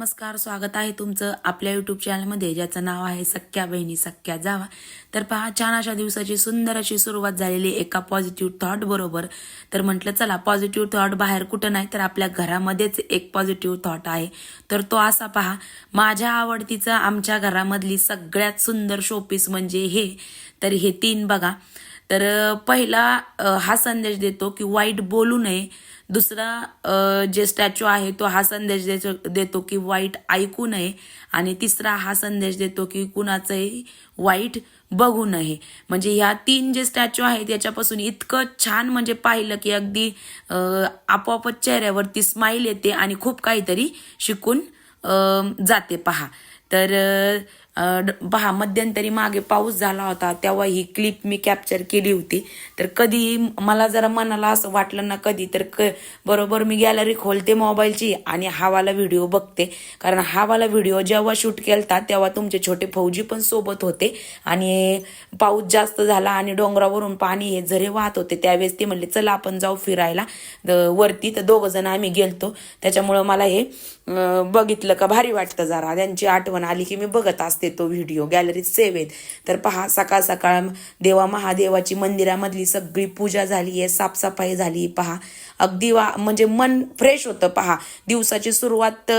नमस्कार स्वागत आहे तुमचं आपल्या युट्यूब चॅनलमध्ये ज्याचं नाव आहे सख्या बहिणी सख्या जावा. तर पहा छान अशा दिवसाची सुंदर अशी सुरुवात झालेली एका पॉझिटिव्ह थॉट बरोबर. तर म्हटलं चला पॉझिटिव्ह थॉट बाहेर कुठं नाही तर आपल्या घरामध्येच एक पॉझिटिव्ह थॉट आहे. तर तो असा पहा माझ्या आवडतीचा आमच्या घरामधली सगळ्यात सुंदर शोपीस म्हणजे हे. तर हे तीन बघा. तर पहिला हा संदेश देतो की वाईट बोलू नये दुसरा जे स्टॅच्यू आहे तो हा संदेश देतो देतो की वाईट ऐकू नये. आणि तिसरा हा संदेश देतो की कुणाचंही वाईट बघू नये. म्हणजे ह्या तीन जे स्टॅच्यू आहेत याच्यापासून इतकं छान म्हणजे पाहिलं की अगदी आपोआपच चेहऱ्यावरती स्माईल येते आणि खूप काहीतरी शिकून जाते पहा. तर पहा मध्यंतरी मागे पाऊस झाला होता तेव्हा ही क्लिप मी कॅप्चर केली होती. तर कधी मला जरा मनाला असं वाटलं ना कधी तर क बरोबर मी गॅलरी खोलते मोबाईलची आणि हावाला व्हिडिओ बघते. कारण हावाला व्हिडिओ जेव्हा शूट केलता तेव्हा तुमचे छोटे फौजी पण सोबत होते. आणि पाऊस जास्त झाला आणि डोंगरावरून पाणी हे झरे वाहत होते त्यावेळेस ते म्हणले चला आपण जाऊ फिरायला. द- वरती तर दोघं जण आम्ही गेलतो. त्याच्यामुळं मला हे बघितलं का भारी वाटतं जरा. त्यांची आठवण आली की मी बघत असते तो व्हिडिओ. गॅलरीत सेव्ह आहेत तर पहा सकाळ सकाळ देवा महादेवाची मंदिरामधली सगळी पूजा झाली आहे साफसफाई झाली. पहा अगदी वा म्हणजे मन फ्रेश होतं. पहा दिवसाची सुरुवात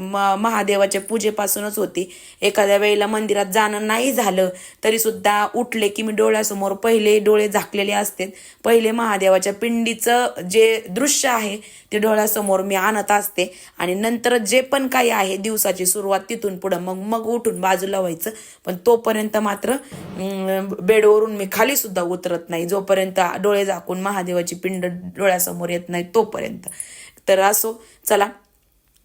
म- महादेवाच्या पूजेपासूनच होती. एखाद्या वेळेला मंदिरात जाणं नाही झालं तरी सुद्धा उठले की मी डोळ्यासमोर पहिले डोळे झाकलेले असते. पहिले महादेवाच्या पिंडीचं जे दृश्य आहे ते डोळ्यासमोर मी आणत असते. आणि नंतर जे पण काही आहे दिवसाची सुरुवात तिथून पुढं मग मग उठून बाजूला व्हायचं. पण तोपर्यंत मात्र बेडवरून मी खाली सुद्धा उतरत नाही. जोपर्यंत डोळे झाकून महादेवाची पिंड डोळ्यासमोर येत नाही तोपर्यंत. तर असो चला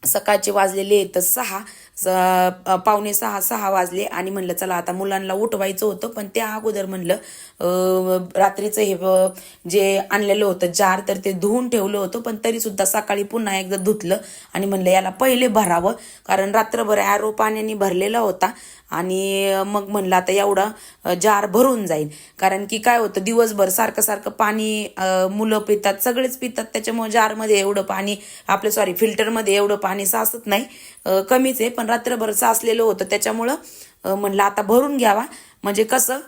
सकाळचे वाजलेले तर सहा पावणे सहा सहा वाजले आणि म्हणलं चला आता मुलांना उठवायचं होतं पण त्या अगोदर म्हणलं रात्रीचं हे जे आणलेलं होतं जार तर ते धुवून ठेवलं होतं पण तरी सुद्धा सकाळी पुन्हा एकदा धुतलं आणि म्हणलं याला पहिले भरावं कारण रात्रभर ॲरो पाण्याने भरलेला होता. आणि मग म्हणलं आता एवढा जार भरून जाईल. कारण की काय होतं दिवसभर सारखं सारखं पाणी मुलं पितात सगळेच पितात. त्याच्यामुळे जारमध्ये एवढं पाणी आपलं सॉरी फिल्टरमध्ये एवढं पाणी साचत नाही. कमीच आहे पण रात्रभर साचलेलं होतं. त्याच्यामुळं म्हणलं आता भरून घ्यावा. म्हणजे कसं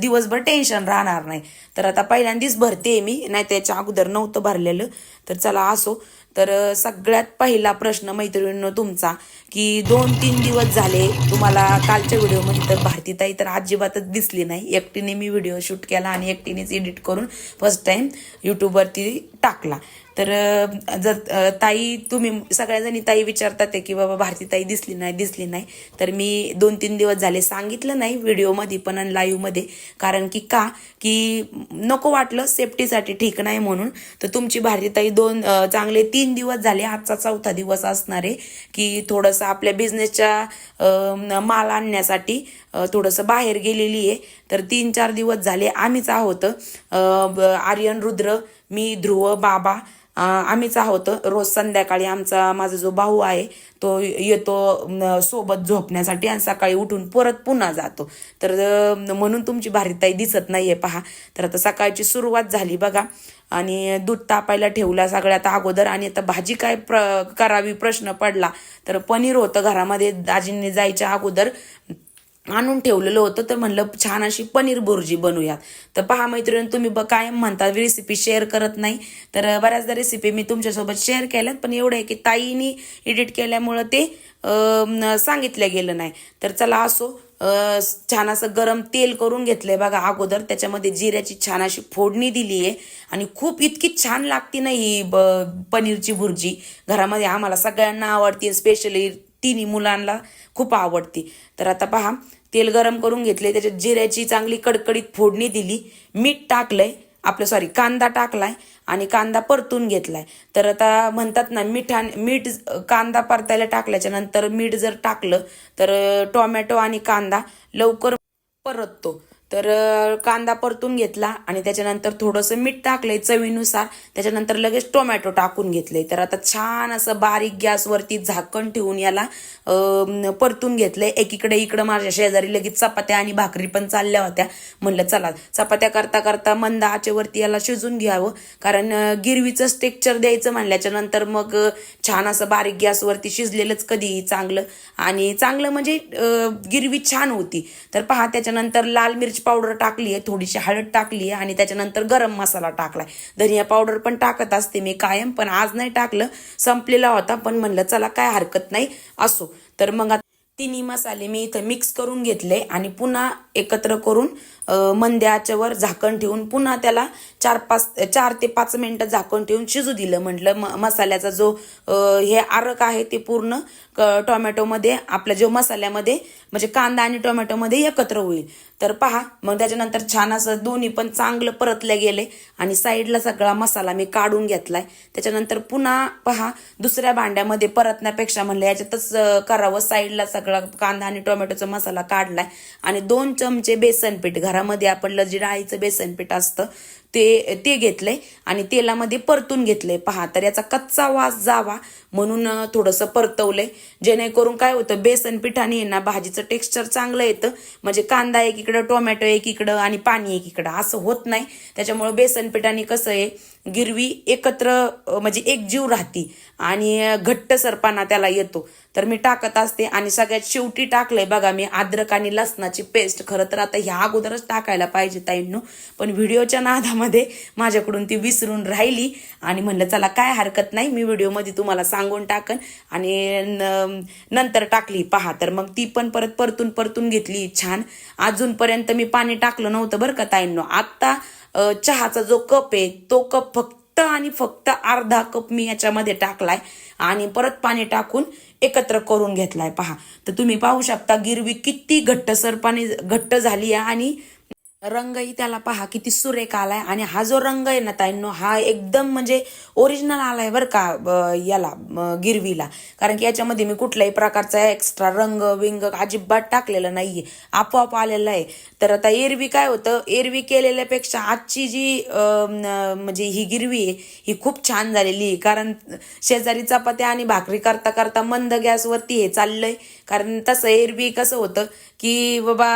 दिवसभर टेन्शन राहणार नाही. तर आता पहिल्यांदाच भरते मी नाही त्याच्या अगोदर नव्हतं भरलेलं. तर चला असो. तर सगळ्यात पहिला प्रश्न मैत्रिणींनो तुमचा की दोन तीन दिवस झाले तुम्हाला कालच्या व्हिडिओमध्ये तर भारतीताई तर अजिबातच दिसली नाही. एकटीने मी व्हिडिओ शूट केला आणि एकटीनेच एडिट करून फर्स्ट टाइम यूट्यूबवरती टाकला. तर जर ताई तुम्ही सगळ्याजणी ताई विचारतात आहे की बाबा भारती ताई दिसली नाही दिसली नाही. तर मी दोन तीन दिवस झाले सांगितलं नाही व्हिडिओमध्ये पण आणि लाईव्हमध्ये. कारण की का? की नको वाटलं सेफ्टीसाठी ठीक नाही म्हणून. तर तुमची भारती ताई दोन चांगले तीन दिवस झाले आजचा चौथा दिवस असणार आहे की थोडंसं आपल्या बिझनेसच्या माल आणण्यासाठी थोडंसं बाहेर गेलेली आहे. तर तीन चार दिवस झाले आम्हीच आहोत. आर्यन रुद्र मी ध्रुव बाबा आम्हीच आहोत रोज संध्याकाळी आमचा माझा जो भाऊ आहे तो येतो सोबत झोपण्यासाठी आणि सकाळी उठून परत पुन्हा जातो. तर म्हणून तुमची भारीताई दिसत नाही आहे पहा. तर आता सकाळची सुरुवात झाली बघा. आणि दूध तापायला ठेवला सगळ्यात अगोदर आणि आता भाजी काय प्र करावी प्रश्न पडला. तर पनीर होतं घरामध्ये. दाजींनी जायच्या अगोदर आणून ठेवलेलं होतं तर म्हणलं छान अशी पनीर बुर्जी बनवूयात. तर पहा मैत्रिणी तुम्ही ब कायम म्हणता रेसिपी शेअर करत नाही. तर बऱ्याचदा रेसिपी मी तुमच्यासोबत शेअर केल्यात पण एवढं आहे की ताईनी एडिट केल्यामुळं ते सांगितलं गेलं नाही. तर चला असो छान असं गरम तेल करून घेतलंय बघा अगोदर. त्याच्यामध्ये जिऱ्याची छान अशी फोडणी दिली आहे. आणि खूप इतकी छान लागते ना ही ब- पनीरची भुर्जी घरामध्ये आम्हाला सगळ्यांना आवडते स्पेशली तिन्ही मुलांना खूप आवडते. तर आता पहा तेल गरम करून घेतले त्याच्यात जिऱ्याची चांगली कडकडीत फोडणी दिली मीठ टाकलंय आपलं सॉरी कांदा टाकलाय आणि कांदा परतून घेतलाय. तर आता म्हणतात ना मिठान मीठ कांदा परतायला टाकल्याच्या नंतर मीठ जर टाकलं तर टोमॅटो आणि कांदा लवकर परततो. तर कांदा परतून घेतला आणि त्याच्यानंतर थोडंसं मीठ टाकलंय चवीनुसार. त्याच्यानंतर लगेच टोमॅटो टाकून घेतले. तर आता छान असं बारीक गॅसवरती झाकण ठेवून याला परतून घेतलंय. एकीकडे इकडं माझ्या शेजारी लगेच चपात्या आणि भाकरी पण चालल्या होत्या. म्हणलं चला चपात्या करता करता मंद आचेवरती याला शिजून घ्यावं. कारण गिरवीचं स्टेक्चर द्यायचं म्हणल्याच्या नंतर मग छान असं बारीक गॅसवरती शिजलेलंच कधीही चांगलं. आणि चांगलं म्हणजे गिरवी छान होती. तर पहा त्याच्यानंतर लाल मिरची पावडर टाकली आहे थोडीशी हळद टाकली आहे आणि त्याच्यानंतर गरम मसाला टाकलाय. धनिया पावडर पण टाकत असते मी कायम पण आज नाही टाकलं संपलेला होता पण म्हणलं चला काय हरकत नाही असो. तर मग तिन्ही मसाले मी इथं मिक्स करून घेतले आणि पुन्हा एकत्र करून मंद्याच्यावर झाकण ठेवून पुन्हा त्याला चार पाच चार ते पाच मिनटं झाकण ठेवून शिजू दिलं. म्हटलं म मसाल्याचा जो हे आरक आहे ते पूर्ण क- टोमॅटोमध्ये आपल्या जो मसाल्यामध्ये म्हणजे कांदा आणि टोमॅटोमध्ये एकत्र होईल. तर पहा मग त्याच्यानंतर छान असं दोन्ही पण चांगलं परतले गेले आणि साईडला सगळा मसाला मी काढून घेतलाय. त्याच्यानंतर पुन्हा पहा दुसऱ्या भांड्यामध्ये परतण्यापेक्षा म्हणलं याच्यातच करावं. साईडला सगळा कांदा आणि टोमॅटोचा मसाला काढलाय आणि दोन चमचे बेसन पीठ घरामध्ये आपण जी डाळीचं बेसन पीठ असतं ते ते घेतलंय आणि तेलामध्ये परतून घेतलंय. पहा तर याचा कच्चा वास जावा म्हणून थोडंसं परतवलंय. जेणेकरून काय होतं बेसन पिठाने ना भाजीचं टेक्स्चर चांगलं येतं. म्हणजे कांदा एकीकडं टोमॅटो एकीकडं आणि पाणी एकीकडं. असं होत नाही. त्याच्यामुळं बेसन पिठाने कसं आहे गिरवी एकत्र म्हणजे एक जीव राहती आणि घट्ट सरपाना त्याला येतो. तर मी टाकत असते आणि सगळ्यात शेवटी टाकलंय बघा मी अद्रक आणि लसणाची पेस्ट खरं तर आता ह्या अगोदरच टाकायला पाहिजे ताईंनो. पण व्हिडिओच्या नादामध्ये माझ्याकडून ती विसरून राहिली आणि म्हणलं चला काय हरकत नाही मी व्हिडिओमध्ये तुम्हाला सांगून टाकन आणि न- नंतर टाकली. पहा तर मग ती पण परत परतून परतून घेतली छान. अजूनपर्यंत मी पाणी टाकलं नव्हतं बरं का ताईंनो. आत्ता चहाचा जो कप आहे तो कप फक्त आणि फक्त अर्धा कप मी याच्यामध्ये टाकलाय आणि परत पाणी टाकून एकत्र करून घेतलाय. पहा तर तुम्ही पाहू शकता गिरवी किती घट्टसर पाणी घट्ट झाली आहे आणि रंगही त्याला पहा किती सुरेख आलाय. आणि हा जो रंग आहे ना ताईंनो हा एकदम म्हणजे ओरिजिनल आलाय बरं का ब- याला गिरवीला. कारण की याच्यामध्ये मी कुठल्याही प्रकारचा एक्स्ट्रा रंग विंग अजिबात टाकलेला नाहीये. आपोआप आलेला आहे. तर आता एरवी काय होतं एरवी केलेल्यापेक्षा आजची जी म्हणजे ही गिरवी आहे ही खूप छान झालेली आहे. कारण शेजारी चपात्या आणि भाकरी करता करता मंद गॅसवरती हे चाललंय. कारण तसं एरवी कसं होतं की बाबा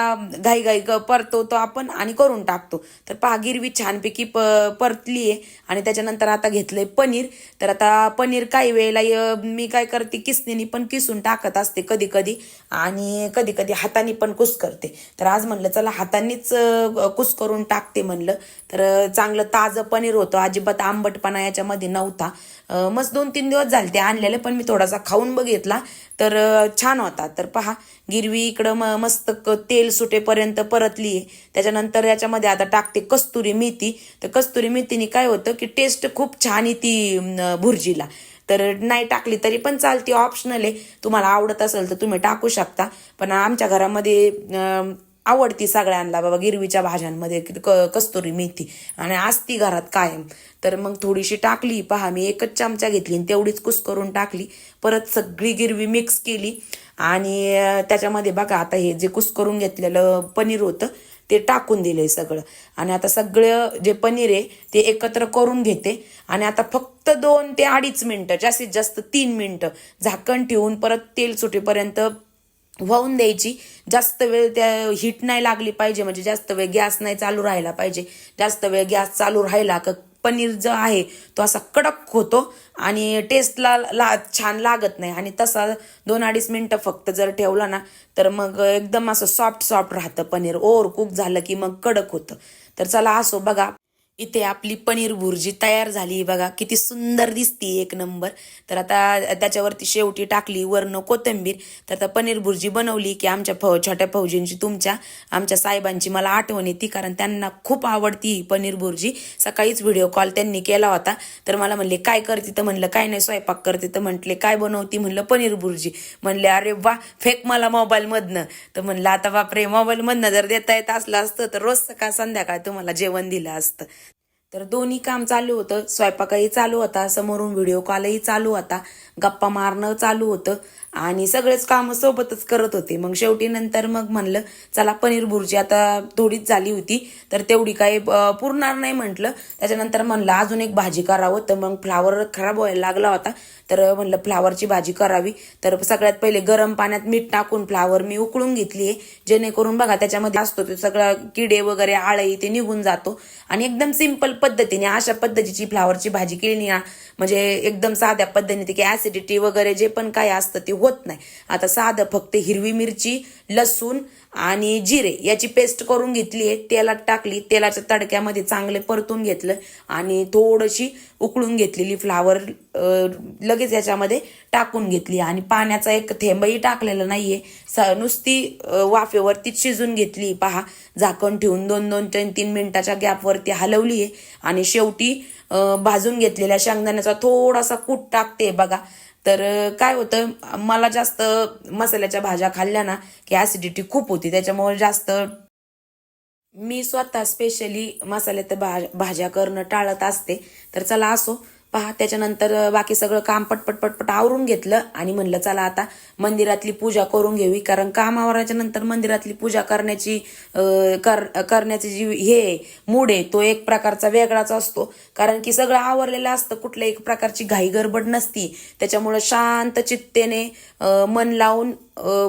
घाई घाई परतो तो आपण आणि करून टाकतो. तर पहा गिरवी छानपैकी प परतली आहे. आणि त्याच्यानंतर आता घेतलंय पनीर. तर आता पनीर काही वेळेला मी काय करते किसणीने पण किसून टाकत असते कधी कधी आणि कधी कधी हाताने पण कुस करते. तर आज म्हणलं चला हातानेच कुस करून टाकते म्हणलं. तर चांगलं ताजं पनीर होतं. अजिबात आंबटपणा याच्यामध्ये नव्हता. मस्त दोन तीन दिवस झाले ते आणलेले पण मी थोडासा खाऊन बघितला. तर छान होता. तर पहा गिरवी इकडं म मस्त क- तेल सुटेपर्यंत परतली आहे. त्याच्यानंतर याच्यामध्ये आता टाकते कस्तुरी मेथी. तर कस्तुरी मेथीने काय होतं की टेस्ट खूप छान येते भुर्जीला. तर नाही टाकली तरी पण चालते ऑप्शनल आहे. तुम्हाला आवडत असेल तर तुम्ही टाकू शकता. पण आमच्या घरामध्ये आवडती सगळ्यांना बाबा गिरवीच्या भाज्यांमध्ये क- कस्तुरी मेथी. आणि असती घरात कायम. तर मग थोडीशी टाकली. पहा मी एकच चमचा घेतली आणि तेवढीच कुस करून टाकली. परत सगळी गिरवी मिक्स केली. आणि त्याच्यामध्ये बघा आता हे जे कुस करून घेतलेलं पनीर होतं ते टाकून दिले सगळं. आणि आता सगळं जे पनीर आहे ते एकत्र करून घेते. आणि आता फक्त दोन ते अडीच मिनटं जास्तीत जास्त तीन मिनटं झाकण ठेवून परत तेल सुटेपर्यंत वाहून द्यायची. जास्त वेळ त्या हीट नाही लागली पाहिजे. म्हणजे जास्त वेळ गॅस नाही चालू राहायला पाहिजे. जास्त वेळ गॅस चालू राहिला का पनीर जो आहे तो असा कडक होतो आणि टेस्टला ला छान लागत नाही. आणि तसा दोन अडीच मिनटं फक्त जर ठेवला ना तर मग एकदम असं सॉफ्ट सॉफ्ट राहतं पनीर. ओवर कुक झालं की मग कडक होतं. तर चला असो बघा इथे आपली पनीर भुर्जी तयार झाली. बघा किती सुंदर दिसती एक नंबर. तर आता त्याच्यावरती शेवटी टाकली वरनं कोथिंबीर. तर आता पनीर भुर्जी बनवली की आमच्या फौ छोट्या फौजींची तुमच्या आमच्या साहेबांची. मला आठवण येते कारण त्यांना खूप आवडती ही पनीर भुर्जी. सकाळीच व्हिडिओ कॉल त्यांनी केला होता. तर मला म्हणले काय करते तर? म्हणलं काय नाही स्वयंपाक करते. तर म्हटले काय बनवती? म्हणलं पनीर भुर्जी. म्हणले अरे वा फेक मला मोबाईलमधनं. तर म्हणलं आता बापरे मोबाईलमधनं जर देता येत असलं असतं तर रोज सकाळ संध्याकाळ तुम्हाला जेवण दिलं असतं. तर दोन्ही काम चालू होतं. स्वयंपाकही चालू होता. समोरून व्हिडिओ कॉलही चालू होता. गप्पा मारणं चालू होतं. आणि सगळेच कामं सोबतच करत होते. मग शेवटी नंतर मग म्हणलं चला पनीर भुर्जी आता थोडीच झाली होती तर तेवढी काही पुरणार नाही म्हटलं. त्याच्यानंतर म्हणलं अजून एक भाजी करावं. तर मग फ्लावर खराब व्हायला लागला होता. तर म्हणलं फ्लावरची भाजी करावी. तर सगळ्यात पहिले गरम पाण्यात मीठ टाकून फ्लावर मी उकळून घेतली आहे. जेणेकरून बघा त्याच्यामध्ये असतो ते सगळं किडे वगैरे आळई ते निघून जातो. आणि एकदम सिंपल पद्धतीने अशा पद्धतीची फ्लावरची भाजी केली म्हणजे एकदम साध्या पद्धतीने की ऍसिडिटी वगैरे जे पण काय असतं ते होत नाही. आता साधं फक्त हिरवी मिरची लसूण आणि जिरे याची पेस्ट करून घेतली आहे. तेलात टाकली तेलाच्या तडक्यामध्ये चांगले परतून घेतलं आणि थोडीशी उकळून घेतलेली फ्लावर लगेच याच्यामध्ये टाकून घेतली. आणि पाण्याचा एक थेंबही टाकलेला नाहीये. स- नुसती वाफेवरतीच शिजून घेतली. पहा झाकण ठेवून दोन दोन तीन तीन मिनिटाच्या गॅपवरती हलवली आहे. आणि शेवटी भाजून घेतलेल्या शेंगदाण्याचा थोडासा कूट टाकते. बघा तर काय होतं मला जास्त मसाल्याच्या भाज्या खाल्ल्या ना की ऍसिडिटी खूप होती. त्याच्यामुळे जास्त मी स्वतः स्पेशली मसाल्यात भा भाज्या करणं टाळत असते. तर चला असो. पहा त्याच्यानंतर बाकी सगळं काम पटपट पटपट आवरून घेतलं आणि म्हणलं चला आता मंदिरातली पूजा करून घेऊ कारण काम आवराच्या नंतर मंदिरातली पूजा करण्याची कर करण्याची जी हे आहे, मूड आहे तो एक प्रकारचा वेगळाच असतो. कारण की सगळं आवरलेलं असतं कुठल्या एक प्रकारची घाई गडबड नसती. त्याच्यामुळं शांत चित्तेने मन लावून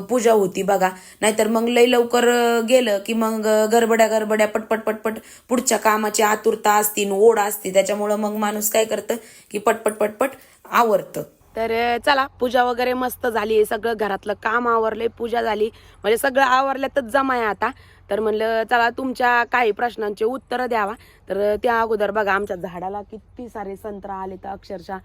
पूजा होती बघा. नाहीतर मग लय लवकर गेलं की मग गरबड्या गरबड्या पटपट पटपट पुढच्या कामाची आतुरता असती न ओढ असते. त्याच्यामुळं मग माणूस काय करतं की पटपट पटपट आवरतं. तर चला पूजा वगैरे मस्त झाली सगळं घरातलं काम आवरले पूजा झाली. म्हणजे सगळं आवरल्यातच जमा आहे आता. तर म्हणलं चला तुमच्या काही प्रश्नांचे उत्तरं द्यावा. तर त्या अगोदर बघा आमच्या झाडाला किती सारे संत्रा आले तर अक्षरशः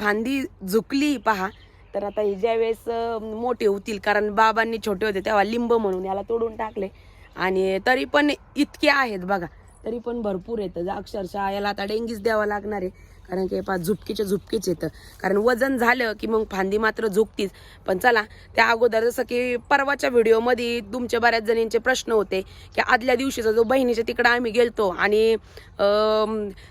फांदी झुकली पहा. तर आता हे ज्या वेळेस मोठे होतील कारण बाबांनी छोटे होते तेव्हा लिंब म्हणून याला तोडून टाकले. आणि तरी पण इतके आहेत बघा. तरी पण भरपूर येतं अक्षरशः याला आता डेंगीच द्यावा लागणार आहे. कारण की पा झुपकीचे झुपकीच येतं. कारण वजन झालं की मग फांदी मात्र झुकतीच. पण चला त्या अगोदर जसं की परवाच्या व्हिडिओमध्ये तुमच्या बऱ्याच जणींचे प्रश्न होते की आदल्या दिवशीचा जो बहिणीच्या तिकडं आम्ही गेलतो आणि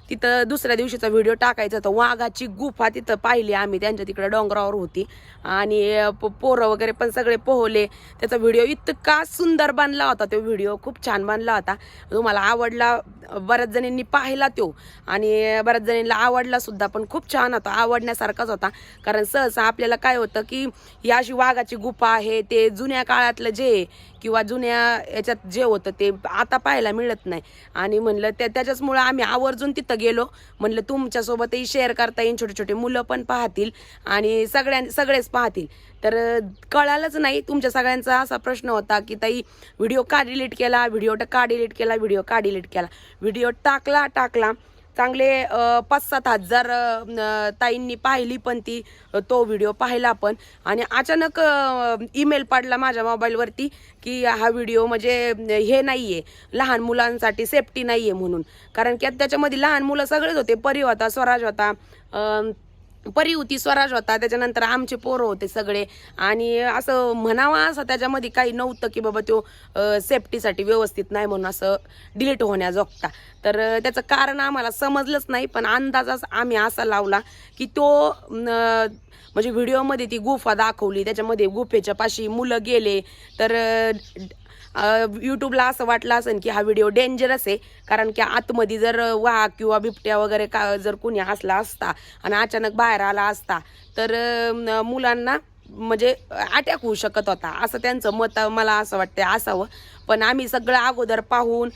तिथं दुसऱ्या दिवशीचा व्हिडिओ टाकायचा होता. वाघाची गुफा तिथं पाहिली आम्ही त्यांच्या तिकडं डोंगरावर होती. आणि प- पोरं वगैरे पण सगळे पोहले. त्याचा व्हिडिओ इतका सुंदर बनला होता तो व्हिडिओ खूप छान बनला होता. तुम्हाला आवडला बऱ्याच जणींनी पाहिला तो. आणि बऱ्याच जणींना आवडला सुद्धा पण खूप छान होता आवडण्यासारखाच होता. कारण सहसा आपल्याला काय होतं की ही अशी वाघाची गुफा आहे ते जुन्या काळातलं जे किंवा जुन्या याच्यात जे होतं ते आता पाहायला मिळत नाही. आणि म्हणलं त्या त्याच्याचमुळं आम्ही आवर्जून तिथं गेलो. म्हणलं तुमच्यासोबतही शेअर करता येईल छोटे छोटे मुलं पण पाहतील आणि सगळ्यां सगळेच पाहतील. तर कळालंच नाही तुमच्या सगळ्यांचा असा प्रश्न होता की ताई व्हिडिओ का डिलीट केला? व्हिडिओ का डिलीट केला? व्हिडिओ का डिलीट केला? व्हिडिओ टाकला टाकला. चांगले पाच सात हजार ताईंनी पाहिली पण ती तो व्हिडिओ पाहिला पण. आणि अचानक ईमेल पाडला माझ्या मोबाईलवरती की हा व्हिडिओ म्हणजे हे नाही आहे लहान मुलांसाठी सेफ्टी नाही आहे म्हणून. कारण की त्याच्यामध्ये लहान मुलं सगळेच होते परी होता स्वराज होता परी होती स्वराज होता त्याच्यानंतर आमचे पोरं होते सगळे. आणि असं म्हणावा असं त्याच्यामध्ये काही नव्हतं की बाबा तो सेफ्टीसाठी व्यवस्थित नाही म्हणून असं डिलीट होण्याजोगता तर त्याचं कारण आम्हाला समजलंच नाही पण अंदाजाच आम्ही असा लावला की तो म्हणजे व्हिडिओमध्ये ती गुफा दाखवली त्याच्यामध्ये गुफेच्या पाशी मुलं गेले. तर यूट्यूबला असं वाटलं असेल की हा व्हिडिओ डेंजरस आहे. कारण की आतमध्ये जर वाघ किंवा बिबट्या वगैरे का जर कोणी असला असता आणि अचानक बाहेर आला असता तर मुलांना म्हणजे अटॅक होऊ शकत होता. असं त्यांचं मत मला असं वाटतं असावं. पण आम्ही सगळं अगोदर पाहून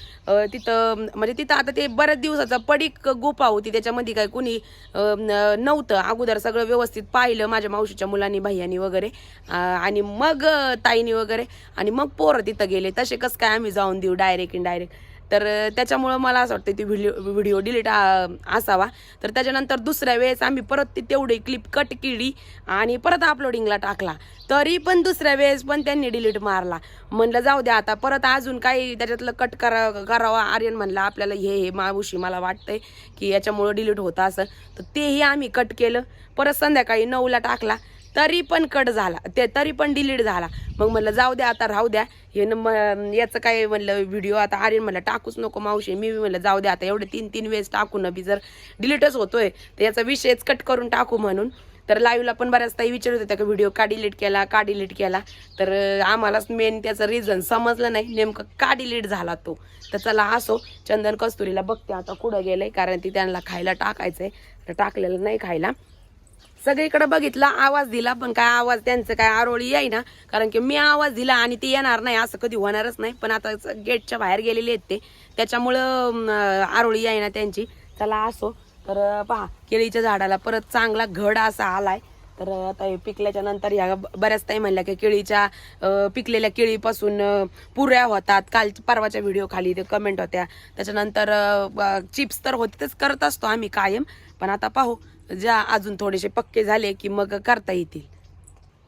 तिथं म्हणजे तिथं आता ते बऱ्याच दिवसाचं पडीक गुफा होती. त्याच्यामध्ये काय कुणी नव्हतं. अगोदर सगळं व्यवस्थित पाहिलं माझ्या मावशीच्या मुलांनी भैयानी वगैरे. आणि मग ताईनी वगैरे आणि मग पोरं तिथं गेले. तसे कसं काय आम्ही जाऊन देऊ डायरेक्ट इन डायरेक्ट तर त्याच्यामुळं मला असं वाटतं ती व्हिडिओ व्हिडिओ डिलीट असावा. तर त्याच्यानंतर दुसऱ्या वेळेस आम्ही परत ती तेवढी क्लिप कट केली आणि परत अपलोडिंगला टाकला. तरी पण दुसऱ्या वेळेस पण त्यांनी डिलीट मारला. म्हणलं जाऊ द्या आता परत अजून काही त्याच्यातलं कट करा करावा. आर्यन म्हणलं आपल्याला हे हे मावशी मला वाटतंय की याच्यामुळं डिलीट होतं असं. तर तेही आम्ही कट केलं. परत संध्याकाळी नऊला टाकला. तरी पण कट झाला. ते तरी पण डिलीट झाला. मग म्हणलं जाऊ द्या आता राहू द्या. हे न म- याचं काय म्हणलं व्हिडिओ आता आर्यन म्हणलं टाकूच नको मावशी. मी बी म्हणलं जाऊ द्या आता एवढे तीन तीन वेळेस टाकू न बी जर डिलीटच होतोय तर याचा विषयच कट करून टाकू म्हणून. तर लाईव्हला पण बऱ्याच ताई विचारत होत्या की व्हिडिओ का डिलीट केला का डिलीट केला? तर आम्हालाच मेन त्याचं रिझन समजलं नाही. नेमकं का डिलीट झाला तो? तर चला असो चंदन कस्तुरीला बघते आता कुठं गेलंय कारण ती त्यांना खायला टाकायचंय. तर टाकलेलं नाही खायला. सगळीकडे बघितला आवाज दिला पण काय आवाज त्यांचं काय आरोळी येईना. कारण की मी आवाज दिला आणि ते येणार नाही असं कधी होणारच नाही. पण आता गेटच्या बाहेर गेलेले आहेत ते. त्याच्यामुळं आरोळी येई ना त्यांची. चला असो. तर पहा केळीच्या झाडाला परत चांगला घड असा आलाय. तर आता हे पिकल्याच्या नंतर ह्या ब- बऱ्याच ताई म्हणल्या की केळीच्या पिकलेल्या केळीपासून पुऱ्या होतात. काल परवाच्या व्हिडिओ खाली ते कमेंट होत्या. त्याच्यानंतर चिप्स तर होतीतच करत असतो आम्ही कायम. पण आता पाहू. ज्या अजून थोडेसे पक्के झाले की मग करता येतील.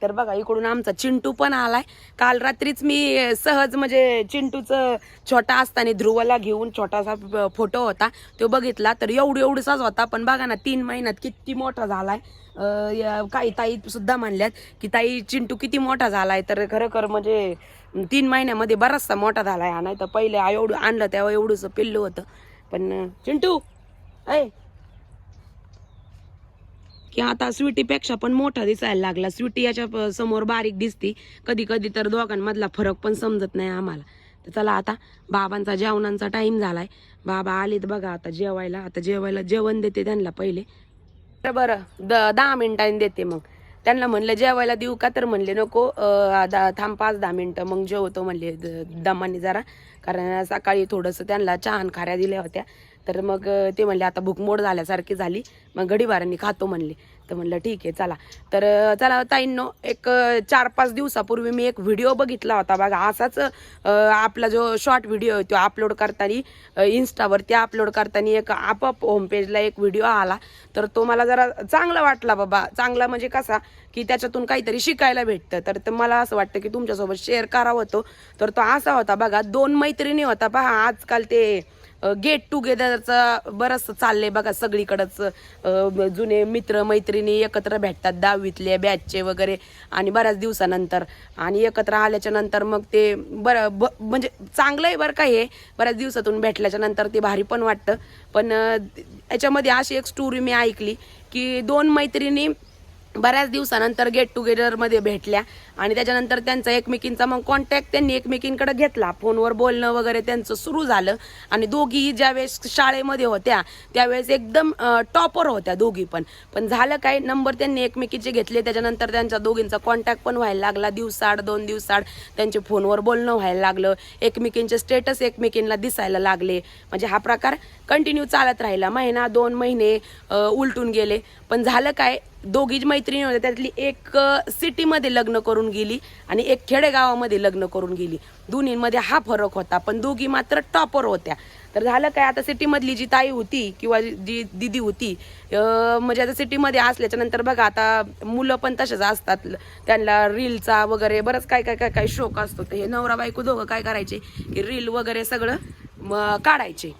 तर बघा इकडून आमचा चिंटू पण आलाय. काल रात्रीच मी सहज म्हणजे चिंटूचं छोटा असताना ध्रुवला घेऊन छोटासा फोटो होता. तो बघितला तर एवढं एवढंसाच होता. पण बघा ना तीन महिन्यात किती मोठा झालाय. काही ताई सुद्धा म्हणल्यात की ताई चिंटू किती मोठा झालाय? तर खरोखर म्हणजे तीन महिन्यामध्ये बराचसा मोठा झालाय हा. नाही तर पहिले एवढं आणलं तेव्हा एवढंच पिल्लू होतं. पण चिंटू ऐ की आता स्वीटीपेक्षा पण मोठा दिसायला लागला. स्वीटी याच्या समोर बारीक दिसती. कधी कधी तर दोघांमधला फरक पण समजत नाही आम्हाला. तर चला आता बाबांचा जेवणाचा टाईम झालाय. बाबा आलेत बघा आता जेवायला. आता जेवायला जेवण देते त्यांना पहिले. तर बरं द दहा मिनिटांनी देते मग. त्यांना म्हणलं जेवायला देऊ का? तर म्हणले नको थांब पाच दहा मिनटं. मग जेवतो म्हणले द- दमाने जरा. कारण सकाळी थोडंसं त्यांना चहान खाऱ्या दिल्या होत्या. तर मग ते म्हणले आता भूकमोड झाल्यासारखी झाली. मग गडीबारांनी खातो म्हणले. तर म्हणलं ठीक आहे चला. तर चला ताईंनो एक चार पाच दिवसापूर्वी मी एक व्हिडिओ बघितला होता बघा. असाच आपला जो शॉर्ट व्हिडिओ तो अपलोड करताना इन्स्टावरती अपलोड करताना एक आपोआप होमपेजला एक व्हिडिओ आला. तर तो मला जरा चांगला वाटला बाबा. चांगला म्हणजे कसा की त्याच्यातून काहीतरी शिकायला भेटतं. तर ते मला असं वाटतं की तुमच्यासोबत शेअर करावं तो. तर तो असा होता बघा. दोन मैत्रिणी होता पहा आजकाल ते गेट टुगेदरचा बरंच चाललंय बघा सगळीकडंच. जुने मित्र मैत्रिणी एकत्र भेटतात दहावीतले बॅचचे वगैरे आणि बऱ्याच दिवसानंतर. आणि एकत्र आल्याच्यानंतर मग ते बरं ब म्हणजे चांगलं आहे बरं का हे? बऱ्याच दिवसातून भेटल्याच्या नंतर ते भारी पण वाटतं. पण याच्यामध्ये अशी एक स्टोरी मी ऐकली की दोन मैत्रिणी बऱ्याच दिवसानंतर गेट टुगेदरमध्ये भेटल्या आणि त्याच्यानंतर त्यांचा एकमेकींचा मग कॉन्टॅक्ट त्यांनी एकमेकींकडे घेतला. फोनवर बोलणं वगैरे त्यांचं सुरू झालं. आणि दोघी ज्यावेळेस शाळेमध्ये होत्या त्यावेळेस एकदम टॉपर होत्या दोघी पण. पण झालं काय नंबर त्यांनी एकमेकीचे घेतले. त्याच्यानंतर त्यांच्या दोघींचा कॉन्टॅक्ट पण व्हायला लागला. दिवसाड दोन दिवसाड त्यांचे फोनवर बोलणं व्हायला लागलं. एकमेकींचे स्टेटस एकमेकींना दिसायला लागले. म्हणजे हा प्रकार कंटिन्यू चालत राहिला. महिना दोन महिने उलटून गेले. पण झालं काय दोघीच मैत्रिणी होत्या त्यातली एक सिटीमध्ये लग्न करून गेली आणि एक खेडेगावामध्ये लग्न करून गेली. दोन्हीमध्ये हा फरक होता पण दोघी मात्र टॉपर होत्या. तर झालं काय आता सिटीमधली जी ताई होती किंवा जी दिदी होती म्हणजे आता सिटीमध्ये असल्याच्या नंतर बघा आता मुलं पण तसेच असतात. त्यांना रीलचा वगैरे बरंच काय काय काय काय शोक असतो. तर हे नवरा बायको दोघं काय करायचे की रील वगैरे सगळं काढायचे.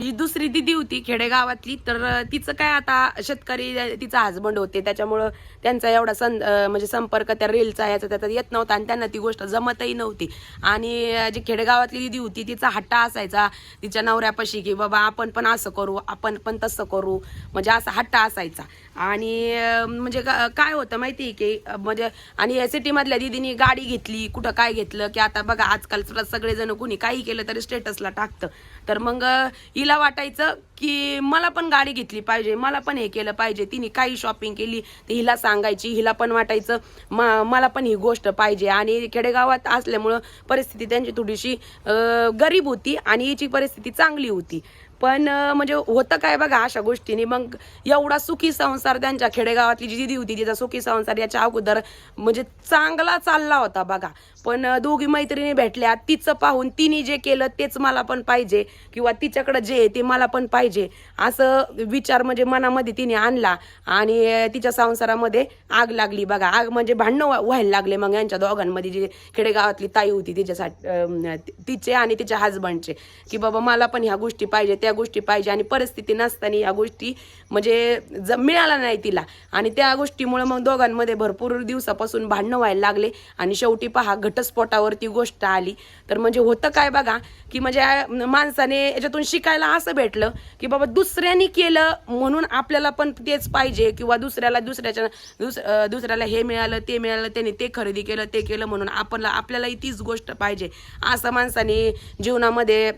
ही दुसरी दिदी होती खेडेगावातली तर तिचं काय आता शेतकरी तिचा हजबंड होते त्याच्यामुळं त्यांचा एवढा सं म्हणजे संपर्क त्या रेलचा याचा त्याचा येत नव्हता आणि त्यांना ती गोष्ट जमतही नव्हती. आणि जी खेडेगावातली दिदी होती तिचा हट्टा असायचा तिच्या नवऱ्यापाशी की बाबा आपण पण असं करू आपण पण तसं करू. म्हणजे असा हट्टा असायचा. आणि म्हणजे काय होतं माहिती आहे की म्हणजे आणि सिटीमधल्या दिदीनी गाडी घेतली कुठं काय घेतलं की आता बघा आजकाल सगळेजण कुणी काही केलं तरी स्टेटसला टाकतं. तर मग हिला वाटायचं की मला पण गाडी घेतली पाहिजे मला पण हे केलं पाहिजे. तिने काही शॉपिंग केली तर हिला सांगायची हिला पण वाटायचं मा मला पण ही गोष्ट पाहिजे. आणि खेडेगावात असल्यामुळं परिस्थिती त्यांची थोडीशी गरीब होती आणि हिची परिस्थिती चांगली होती. पण म्हणजे होतं काय बघा अशा गोष्टींनी मग एवढा सुखी संसार त्यांच्या खेडेगावातली जी दिदी होती तिचा सुखी संसार याच्या अगोदर म्हणजे चांगला चालला होता बघा. पण दोघी मैत्रिणी भेटल्या. तिचं पाहून तिने जे केलं तेच मला पण पाहिजे. किंवा तिच्याकडं जे आहे ते मला पण पाहिजे. असं विचार म्हणजे मनामध्ये तिने आणला. आणि तिच्या संसारामध्ये आग लागली. बघा आग म्हणजे भांडणं व्हायला लागले मग यांच्या दोघांमध्ये. जी खेडेगावातली ताई होती तिच्यासाठी तिचे आणि तिच्या हजबंडचे की बाबा मला पण ह्या गोष्टी पाहिजे त्या गोष्टी पाहिजे. आणि परिस्थिती नसताना ह्या गोष्टी म्हणजे ज मिळाला नाही तिला. आणि त्या गोष्टीमुळे मग दोघांमध्ये भरपूर दिवसापासून भांडणं व्हायला लागले. आणि शेवटी पहा घट घटस्फोटावरती गोष्ट आली. तर म्हणजे होतं काय बघा की म्हणजे माणसाने याच्यातून शिकायला असं भेटलं की बाबा दुसऱ्यानी केलं म्हणून आपल्याला पण तेच पाहिजे किंवा दुसऱ्याला दुसऱ्याच्या दुस दुसऱ्याला हे मिळालं ते मिळालं त्याने ते खरेदी केलं ते केलं म्हणून आपल्याला आपल्यालाही तीच गोष्ट पाहिजे. असं माणसाने जीवनामध्ये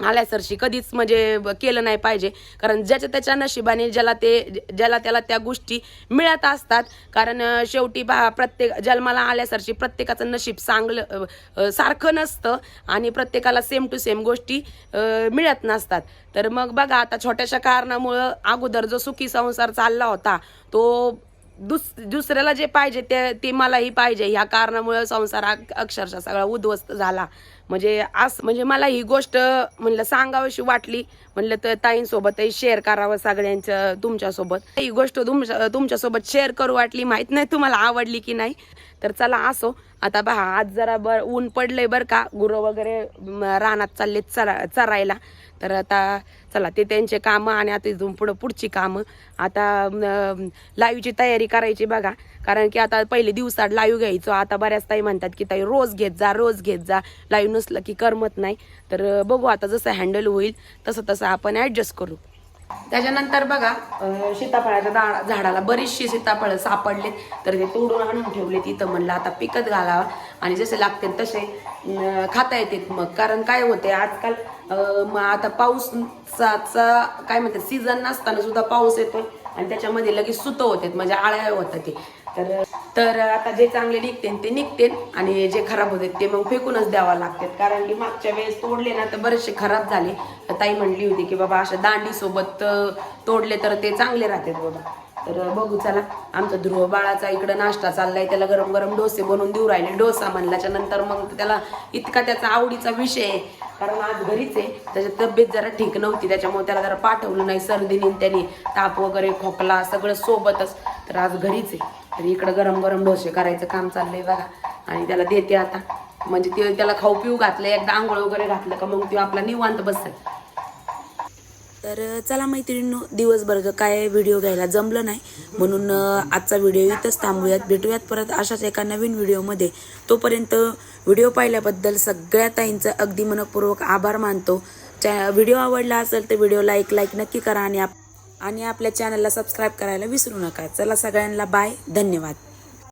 आल्यासरशी कधीच म्हणजे केलं नाही पाहिजे. कारण ज्याच्या त्याच्या नशिबाने ज्याला ते ज्याला त्याला त्या गोष्टी मिळत असतात कारण शेवटी बा प्रत्येक जन्माला आल्यासरशी प्रत्येकाचं नशीब चांगलं सारखं नसतं आणि प्रत्येकाला सेम टू सेम गोष्टी मिळत नसतात. तर मग बघा आता छोट्याशा कारणामुळं अगोदर जो सुखी संसार चालला होता तो दुस दुसऱ्याला जे पाहिजे ते ते मलाही पाहिजे. ह्या कारणामुळं संसार अक्षरशः सगळा उद्ध्वस्त झाला. म्हणजे आज म्हणजे मला ही गोष्ट म्हणलं सांगावीशी वाटली. म्हणलं तर ताईंसोबतही शेअर करावं सगळ्यांच्या तुमच्यासोबत. ही गोष्ट तुमच्या तुमच्यासोबत शेअर करू वाटली. माहीत नाही तुम्हाला आवडली की नाही. तर चला असो. आता पहा आज जरा बर ऊन पडलंय बरं का. गुरं वगैरे रानात चालले चरा चरायला. तर आता चला ते त्यांचे कामं आणि आता इथून पुढं पुढची कामं. आता लाईव्हची तयारी करायची बघा. कारण की आता पहिले दिवसात लाईव्ह घ्यायचो. आता बऱ्याच ताई म्हणतात की ताई रोज घेत जा रोज घेत जा. लाईव्ह नसलं की करमत नाही. तर बघू आता जसं हँडल होईल तसं तसं आपण ऍडजस्ट करू. त्याच्यानंतर बघा सीताफळाच्या दा- झाडाला बरीचशी सीताफळं सापडले तर ते तोडून आणून ठेवले तिथं म्हणलं आता पिकत घालावा. आणि जसे लागते तसे खाता येतात मग. कारण काय होते आजकाल मग आता पाऊसचा काय म्हणतात सीझन नसताना सुद्धा पाऊस येतो आणि त्याच्यामध्ये लगेच सुतं होते म्हणजे आळ्या होतात ते. तर तर आता जे चांगले निघते ते निघते आणि जे खराब होते ते मग फेकूनच द्यावा लागतात कारण की मागच्या वेळेस तोडले ना तर बरेचसे खराब झाले. ताई म्हणली होती की बाबा अशा दांडी सोबत तोडले तर ते चांगले राहतात बाबा. तर बघू चला. आमचा ध्रुव बाळाचा इकडं नाश्ता चाललाय. त्याला गरम गरम डोसे बनवून देऊ राहिले. डोसा म्हणल्याच्या नंतर मग त्याला इतका त्याचा आवडीचा विषय आहे. कारण आज घरीच आहे. त्याची तब्येत जरा ठीक नव्हती. त्याच्यामुळे त्याला जरा पाठवलं नाही. सर्दीने त्याने ताप वगैरे खोकला सगळं सोबतच. तर आज घरीच आहे. तर इकडं गरम गरम डोसे करायचं काम चाललंय बघा. आणि त्याला देते आता. म्हणजे ते त्याला खाऊ पिऊ घातलं एकदा आंघोळ वगैरे घातलं का मग ते आपला निवांत बसत तर चला मैत्रिणींनो दिवसभर काय व्हिडिओ घ्यायला जमलं नाही. म्हणून आजचा व्हिडिओ इथंच थांबूयात. भेटूयात परत अशाच एका नवीन व्हिडिओमध्ये. तोपर्यंत व्हिडिओ पाहिल्याबद्दल सगळ्या ताईंचं अगदी मनपूर्वक आभार मानतो. च्या व्हिडिओ आवडला असेल तर व्हिडिओ लाईक लाईक नक्की करा आणि आप आणि आपल्या चॅनलला सबस्क्राईब करायला विसरू नका. चला सगळ्यांना बाय धन्यवाद.